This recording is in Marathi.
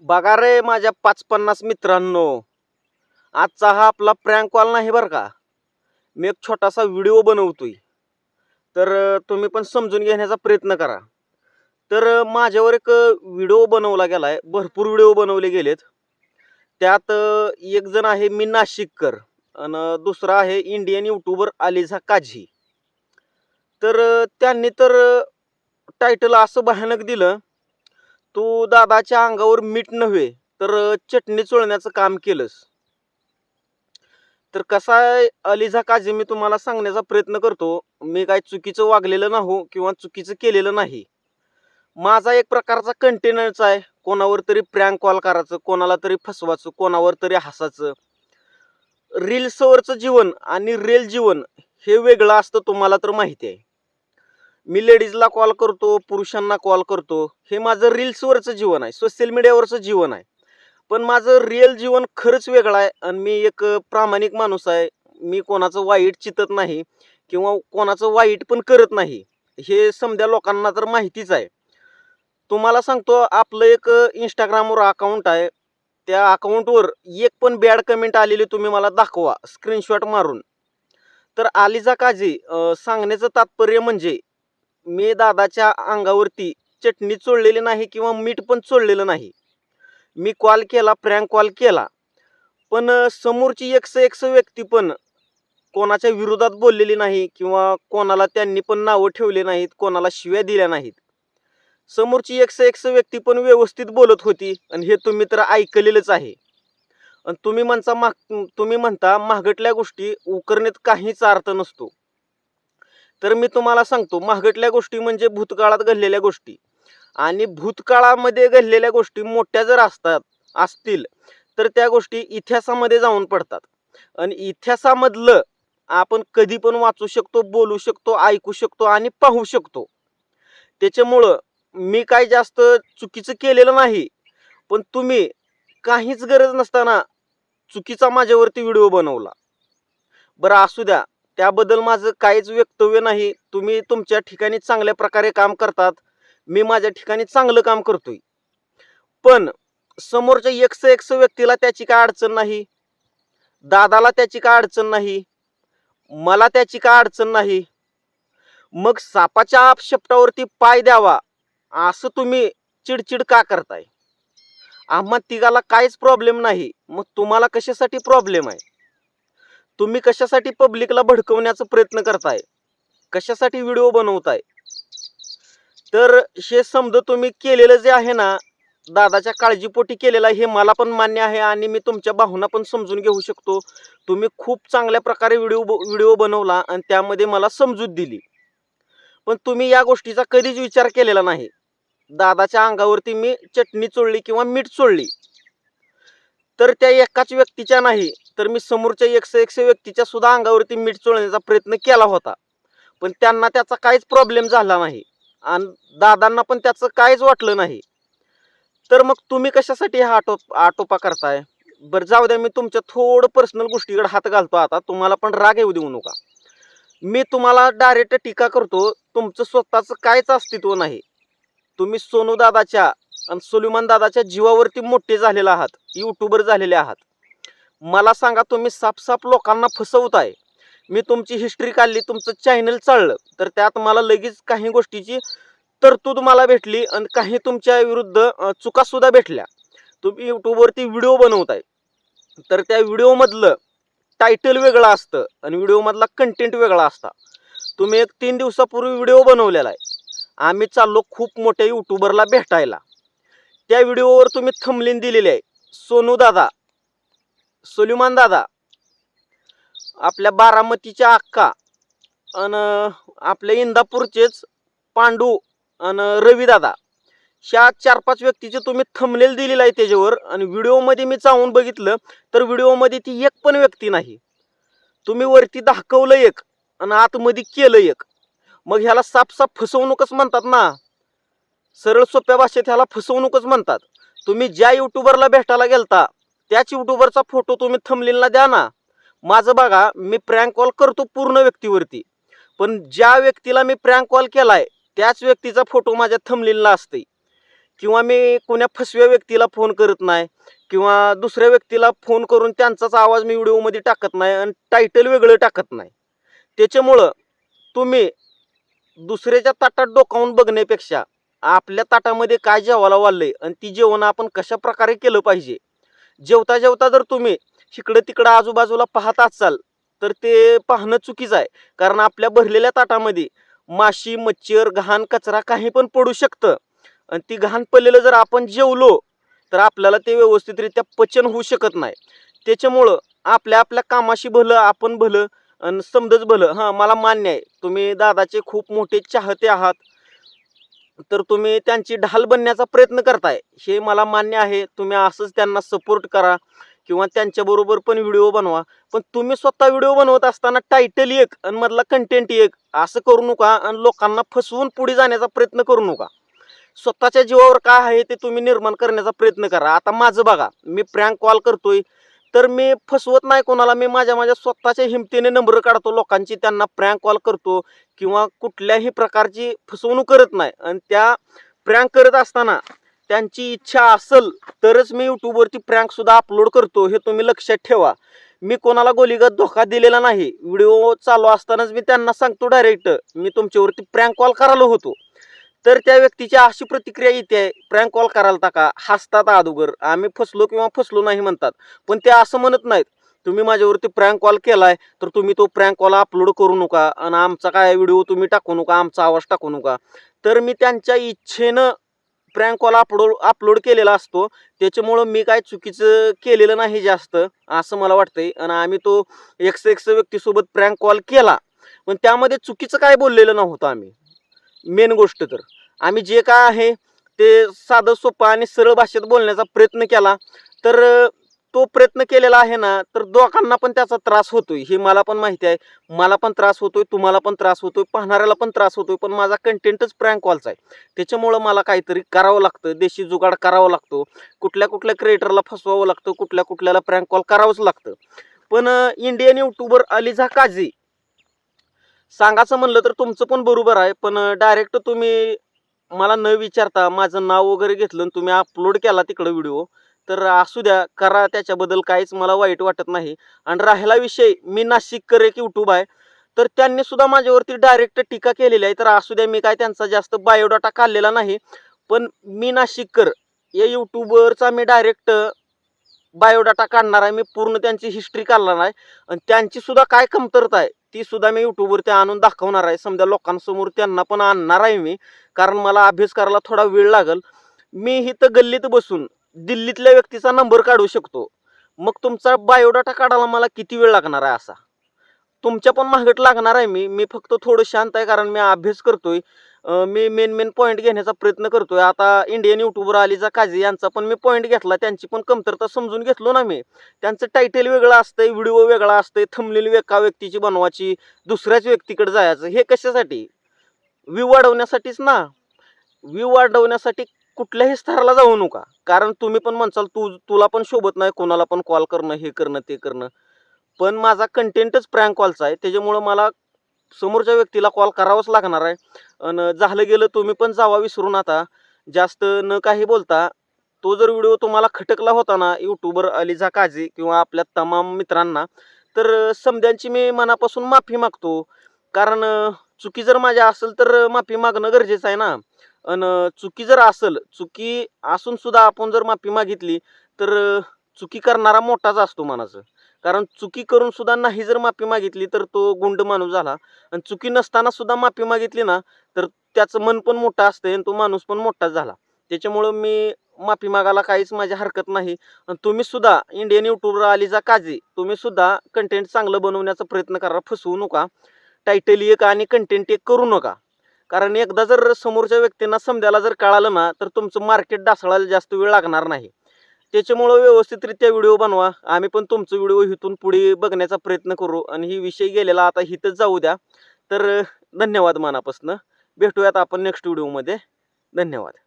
बघा रे माझ्या पाच पन्नास मित्रांनो. आजचा हा आपला प्रँक कॉल नाही बरं का? मी एक छोटासा व्हिडिओ बनवतोय. तर तुम्ही पण समजून घेण्याचा प्रयत्न करा. तर माझ्यावर एक व्हिडिओ बनवला गेला आहे भरपूर व्हिडिओ बनवले गेलेत. त्यात एकजण एक जण आहे मी नाशिककर आणि दुसरा आहे इंडियन यूट्यूबर अलिझा काझी. तर त्यांनी तर टायटल असं भयानक दिलं. तू दादाच्या अंगावर मीठ नव्हे तर चटणी चोळण्याचं काम केलंस. तर कसा अलिझा काझी मी तुम्हाला सांगण्याचा प्रयत्न करतो मी काय चुकीचं वागलेलं नाही किंवा चुकीचं केलेलं नाही. माझा एक प्रकारचा कंटेनरचा आहे कोणावर तरी प्रँक कॉल करायचं कोणाला तरी फसवायचं कोणावर तरी हसायचं. रील्सवरचं जीवन आणि रेल जीवन हे वेगळं असतं तुम्हाला तर माहिती आहे. मी लेडीजला कॉल करतो पुरुषांना कॉल करतो हे माझं रील्सवरचं जीवन आहे सोशल मीडियावरचं जीवन आहे. पण माझं रिअल जीवन खरंच वेगळं आहे आणि मी एक प्रामाणिक माणूस आहे. मी कोणाचं वाईट चितत नाही किंवा कोणाचं वाईट पण करत नाही. हे समध्या लोकांना तर माहितीच आहे. तुम्हाला सांगतो आपलं एक इंस्टाग्रामवर अकाउंट आहे. त्या अकाउंटवर एक पण बॅड कमेंट आलेली तुम्ही मला दाखवा स्क्रीनशॉट मारून. तर आलिजा काजी सांगण्याचं तात्पर्य म्हणजे मी दादाच्या अंगावरती चटणी चोळलेली नाही किंवा मीठ पण चोळलेलं नाही. मी कॉल केला प्रँक कॉल केला. पण समोरची एकस एकस व्यक्ती पण कोणाच्या विरोधात बोललेली नाही किंवा कोणाला त्यांनी पण नावं ठेवले नाहीत कोणाला शिव्या दिल्या नाहीत. समोरची एकस एकस व्यक्ती पण व्यवस्थित बोलत होती आणि हे तुम्ही तर ऐकलेलंच आहे. आणि तुम्ही म्हणता माग तुम्ही म्हणता महागटल्या गोष्टी उकरण्यात काहीच अर्थ नसतो. तर मी तुम्हाला सांगतो महागटल्या गोष्टी म्हणजे भूतकाळात घडलेल्या गोष्टी. आणि भूतकाळामध्ये घडलेल्या गोष्टी मोठ्या जर असतात असतील तर त्या गोष्टी इतिहासामध्ये जाऊन पडतात. आणि इतिहासामधलं आपण कधी पण वाचू शकतो बोलू शकतो ऐकू शकतो आणि पाहू शकतो. त्याच्यामुळं मी काय जास्त चुकीचं केलेलं नाही पण तुम्ही काहीच गरज नसताना चुकीचा माझ्यावरती व्हिडिओ बनवला. बरं असू द्या. त्याबद्दल माझं काहीच वक्तव्य नाही. तुम्ही तुमच्या ठिकाणी चांगल्या प्रकारे काम करतात. मी माझ्या ठिकाणी चांगलं काम करतोय. पण समोरच्या एकस एकस व्यक्तीला त्याची काय अडचण नाही? दादाला त्याची काय अडचण नाही? मला त्याची काय अडचण नाही? मग सापाच्या आपशपटावरती पाय द्यावा. असं तुम्ही चिडचिड का करताय? आम्हा तिघाला काहीच प्रॉब्लेम नाही. मग तुम्हाला कशासाठी प्रॉब्लेम आहे? तुम्ही कशासाठी पब्लिकला भडकवण्याचा प्रयत्न करताय? कशासाठी व्हिडिओ बनवताय? तर हे समजा तुम्ही केलेलं जे आहे ना दादाच्या काळजीपोटी केलेलं आहे हे मला पण मान्य आहे आणि मी तुमच्या भावना पण समजून घेऊ शकतो. तुम्ही खूप चांगल्या प्रकारे व्हिडिओ व्हिडिओ बनवला आणि त्यामध्ये मला समजूत दिली. पण तुम्ही या गोष्टीचा कधीच विचार केलेला नाही. दादाच्या अंगावरती मी चटणी चोळली किंवा मीठ चोळली. तर त्या एकाच व्यक्तीच्या नाही तर मी समोरच्या एकशे एकशे व्यक्तीच्या सुद्धा अंगावरती मीठ चोळण्याचा प्रयत्न केला होता. पण त्यांना त्याचा काहीच प्रॉब्लेम झाला नाही. आणि दादांना पण त्याचं काहीच वाटलं नाही. तर मग तुम्ही कशासाठी हा आटो आटोपा करताय? बरं जाऊ द्या मी तुमच्या थोडं पर्सनल गोष्टीकडे हात घालतो आता. तुम्हाला पण राग येऊ देऊ नका. मी तुम्हाला डायरेक्ट टीका करतो तुमचं स्वतःचं काहीच अस्तित्व नाही. तुम्ही सोनू दादाच्या आणि सुलिमान दादाच्या जीवावरती मोठे झालेले आहात. युट्यूबर झालेले आहात. मला सांगा तुम्ही सापसाप लोकांना फसवताय. मी तुमची हिस्ट्री काढली तुमचं चॅनल चाललं. तर त्यात मला लगेच काही गोष्टीची तरतूद मला भेटली आणि काही तुमच्या विरुद्ध चुकासुद्धा भेटल्या. तुम्ही यूट्यूबवरती व्हिडिओ बनवताय. तर त्या व्हिडिओमधलं टायटल वेगळं असतं आणि व्हिडिओमधला कंटेंट वेगळा असता. तुम्ही एक तीन दिवसापूर्वी व्हिडिओ बनवलेला आहे. आम्ही चाललो खूप मोठ्या यूट्यूबरला भेटायला. त्या व्हिडिओवर तुम्ही थंबलीन दिलेली आहे. सोनू दादा सुलिमान दादा आपल्या बारामतीच्या अक्का आणि आपल्या इंदापूरचेच पांडू आणि रवी दादा ह्या चार पाच व्यक्तीचे तुम्ही थंबनेल दिलेलं आहे त्याच्यावर आणि व्हिडिओमध्ये मी चावून बघितलं तर व्हिडिओमध्ये ती एक पण व्यक्ती नाही. तुम्ही वरती दाखवलं एक आणि आतमध्ये केलं एक. मग ह्याला साफसाफ फसवणूकच म्हणतात ना. सरळ सोप्या भाषेत ह्याला फसवणूकच म्हणतात. तुम्ही ज्या युट्यूबरला भेटायला गेलता त्याच युट्यूबरचा फोटो तुम्ही थंबनेलला द्या ना. माझं बघा मी प्रँक कॉल करतो पूर्ण व्यक्तीवरती. पण ज्या व्यक्तीला मी प्रँक कॉल केलाय त्याच व्यक्तीचा फोटो माझ्या थंबनेलला असते किंवा मी कोण्या फसव्या व्यक्तीला फोन करत नाही किंवा दुसऱ्या व्यक्तीला फोन करून त्यांचाच आवाज मी व्हिडिओमध्ये टाकत नाही आणि टायटल वेगळं टाकत नाही. त्याच्यामुळं तुम्ही दुसऱ्याच्या ताटात डोकावून बघण्यापेक्षा आपल्या ताटामध्ये काय जेवायला वाढलंय आणि ती जेवण आपण कशा प्रकारे केलं पाहिजे जेवता जेवता जर तुम्ही इकडं तिकडं आजूबाजूला पाहत असाल तर ते पाहणं चुकीचं आहे. कारण आपल्या भरलेल्या ताटामध्ये माशी मच्छर घाण कचरा काही पण पडू शकतं. आणि ती घाण पडलेलं जर आपण जेवलो तर आपल्याला ते व्यवस्थितरित्या पचन होऊ शकत नाही. त्याच्यामुळं आपल्या आपल्या कामाशी भलं आपण भलं आणि समजच भलं. हां मला मान्य आहे. तुम्ही दादाचे खूप मोठे चाहते आहात. तर तुम्ही त्यांची ढाल बनण्याचा प्रयत्न करताय. हे मला मान्य आहे. तुम्ही असंच त्यांना सपोर्ट करा किंवा त्यांच्याबरोबर पण व्हिडिओ बनवा. पण तुम्ही स्वतः व्हिडिओ बनवत असताना टायटल एक आणि मधला कंटेंट एक असं करू नका आणि लोकांना फसवून पुढे जाण्याचा प्रयत्न करू नका. स्वतःच्या जीवावर काय आहे ते तुम्ही निर्माण करण्याचा प्रयत्न करा. आता माझं बघा मी प्रँक कॉल करतोय. तर मी फसवत नाही कोणाला. मी माझ्या माझ्या स्वतःच्या हिमतीने नंबर काढतो लोकांची. त्यांना प्रँक कॉल करतो किंवा कुठल्याही प्रकारची फसवणूक करत नाही. आणि त्या प्रँक करत असताना त्यांची इच्छा असेल तरच मी यूट्यूबवरती प्रँकसुद्धा अपलोड करतो. हे तुम्ही लक्षात ठेवा. मी कोणाला गोलीगत धोका दिलेला नाही. व्हिडिओ चालू असतानाच मी त्यांना सांगतो डायरेक्ट मी तुमच्यावरती प्रँक कॉल करायला होतो. तर त्या व्यक्तीची अशी प्रतिक्रिया येते प्रँक कॉल करायला का हसतात अगोदर आम्ही फसलो किंवा फसलो नाही म्हणतात. पण ते असं म्हणत नाहीत. तुम्ही माझ्यावरती प्रँक कॉल केलाय तर तुम्ही तो प्रँक कॉल अपलोड करू नका. आणि आमचा काय व्हिडिओ तुम्ही टाकू नका आमचा आवाज टाकू नका. तर मी त्यांच्या इच्छेनं प्रँक कॉल अपलोड अपलोड केलेला असतो. त्याच्यामुळं मी काय चुकीचं केलेलं नाही जास्त असं मला वाटतंय. आणि आम्ही तो एक्स एक्स व्यक्तीसोबत प्रँक कॉल केला. पण त्यामध्ये चुकीचं काय बोललेलं नव्हतं आम्ही. मेन गोष्ट तर. आम्ही जे काय आहे ते साधं सोपं आणि सरळ भाषेत बोलण्याचा प्रयत्न केला. तर तो प्रयत्न केलेला आहे ना तर दोघांना पण त्याचा त्रास होतोय. हे मला पण माहिती आहे. मला पण त्रास होतोय तुम्हाला पण त्रास होतोय पाहणाऱ्याला पण त्रास होतोय पण माझा कंटेंटच प्रँक कॉलचा आहे. त्याच्यामुळं मला काहीतरी करावं लागतं देशी जुगाड करावा लागतो कुठल्या कुठल्या क्रिएटरला फसवावं लागतं कुठल्या कुठल्याला प्रँक कॉल करावंच लागतं. पण इंडियन युट्यूबर अलिझा काझी सांगायचं म्हणलं तर तुमचं पण बरोबर आहे पण डायरेक्ट तुम्ही मला न विचारता माझं नाव वगैरे घेतलं आणि तुम्ही अपलोड केला तिकडं व्हिडिओ तर असू द्या करा त्याच्याबद्दल काहीच मला वाईट वाटत नाही. आणि राहिला विषय मी नाशिककर एक यूट्यूब आहे. तर त्यांनी सुद्धा माझ्यावरती डायरेक्ट टीका केलेली आहे. तर असू द्या मी काय त्यांचा जास्त बायोडाटा काढलेला नाही. पण मी नाशिककर या यूट्यूबवरचा मी डायरेक्ट बायोडाटा काढणार आहे. मी पूर्ण त्यांची हिस्ट्री काढणार आहे. आणि त्यांची सुद्धा काय कमतरता आहे? ती सुद्धा मी यूट्यूबवरती आणून दाखवणार आहे. समजा लोकांसमोर त्यांना पण आणणार आहे मी. कारण मला अभ्यास करायला थोडा वेळ लागल. मी इथं गल्लीत बसून दिल्लीतल्या व्यक्तीचा नंबर काढू शकतो. मग तुमचा बायोडाटा काढायला मला किती वेळ लागणार आहे असा? तुमच्या पण मागट लागणार आहे मी. मी फक्त थोडं शांत आहे कारण मी अभ्यास करतोय. मी मेन मेन पॉईंट घेण्याचा प्रयत्न करतोय. आता इंडियन युट्यूबर अलिजा काझी यांचा पण मी पॉईंट घेतला. त्यांची पण कमतरता समजून घेतलो ना मी. त्यांचं टायटल वेगळं असतंय व्हिडिओ वेगळा असतंय थंबलेली एका व्यक्तीची बनवायची दुसऱ्याच व्यक्तीकडे जायचं. हे कशासाठी? व्ह्यू वाढवण्यासाठीच ना. व्ह्यू वाढवण्यासाठी कुठल्याही स्तराला जाऊ नका. कारण तुम्ही पण म्हणसाल तू तुला पण शोभत नाही कोणाला पण कॉल करणं हे करणं ते करणं. पण माझा कंटेंटच प्रँक कॉलचा आहे. त्याच्यामुळं मला समोरच्या व्यक्तीला कॉल करावाच लागणार आहे. आणि झालं गेलं तुम्ही पण जावा विसरून आता. जास्त न काही बोलता तो जर व्हिडिओ तुम्हाला खटकला होता ना यूट्यूबर अलिझा काझी किंवा आपल्या तमाम मित्रांना तर समध्यांची मी मनापासून माफी मागतो. कारण चुकी जर माझ्या असेल तर माफी मागणं गरजेचं आहे ना. आणि चुकी जर असेल चुकी असूनसुद्धा आपण जर माफी मागितली तर चुकी करणारा मोठाच असतो मनाचं. कारण चुकी करून सुद्धा नाही जर माफी मागितली तर तो गुंड माणूस झाला. आणि चुकी नसताना सुद्धा माफी मागितली ना तर त्याचं मन पण मोठं असतं आणि तो माणूस पण मोठाच झाला. त्याच्यामुळं मी माफी मागायला काहीच माझी हरकत नाही. आणि तुम्ही सुद्धा इंडियन युट्यूबर अलिजा काजी तुम्ही सुद्धा कंटेंट चांगलं बनवण्याचा प्रयत्न करा फसवू नका. टायटल एक आणि कंटेंट एक करू नका. कारण एकदा जर समोरच्या व्यक्तींना समजायला जर कळालं ना तर तुमचं मार्केट डासळायला जास्त वेळ लागणार नाही. त्याच्यामुळं व्यवस्थितरित्या व्हिडिओ बनवा. आम्ही पण तुमचं व्हिडिओ इथून पुढे बघण्याचा प्रयत्न करू. आणि ही विषय गेलेला आता इथंच जाऊ द्या. तर धन्यवाद मनापासून. भेटूयात आपण नेक्स्ट व्हिडिओमध्ये धन्यवाद.